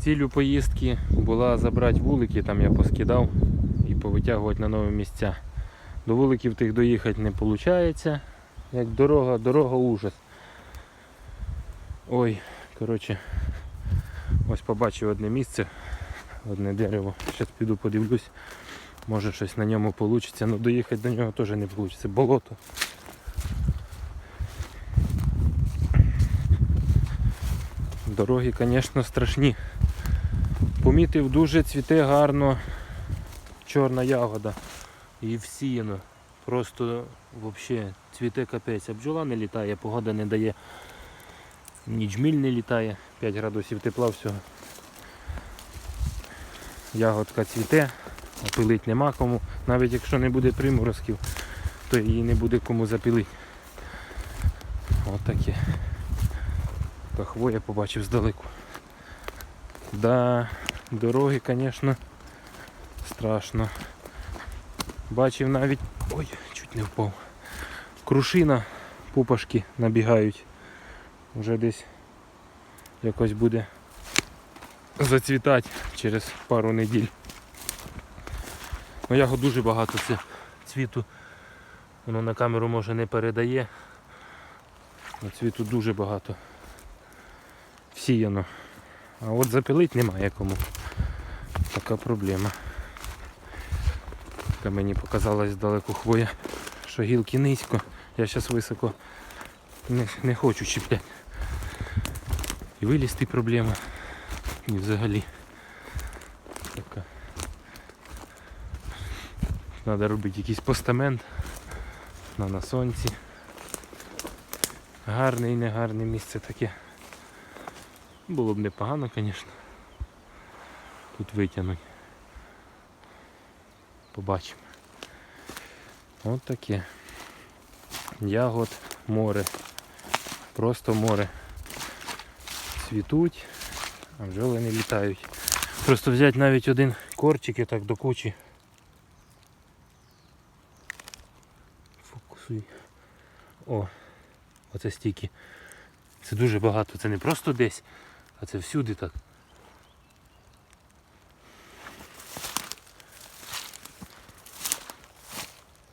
Цілю поїздки була забрати вулики, там я поскидав і повитягувати на нові місця. До вуликів тих доїхати не виходить. Як дорога, дорога ужас. Ой, коротше, ось побачив одне місце, одне дерево. Зараз піду подивлюсь. Може щось на ньому вийде, але доїхати до нього теж не вийде. Болото. Дороги, звісно, страшні. Помітив, дуже цвіте гарно чорна ягода. І всіяно. Просто взагалі цвіте капець. А бджола не літає, погода не дає. Ні джміль не літає, 5 градусів тепла всього. Ягодка цвіте, опилить нема кому. Навіть якщо не буде приморозків, то її не буде кому запилити. От таке. Така хвоя побачив здалеку. Да, дороги, звісно, страшно. Бачив навіть... Ой, чуть не впав. Крушина, пупашки набігають. Вже десь якось буде зацвітати через пару неділь. Ну ягод дуже багато це цвіту. Воно на камеру може не передає. Цвіту дуже багато. Всіяно. А от запилити немає кому. Така проблема. Така мені показалась здалеку хвоя, що гілки низько. Я зараз високо не, не хочу чіпляти. І вилізти проблема. І взагалі. Така. Треба робити якийсь постамент на сонці. Гарне і негарне місце таке. Було б непогано, звісно. Тут витягнуть. Побачимо. От таке. Ягод, море. Просто море. Цвітуть, а бджоли не літають. Просто взяти навіть один корчик і так до кучі. Фокусуй. О, оце стільки. Це дуже багато. Це не просто десь, а це всюди так.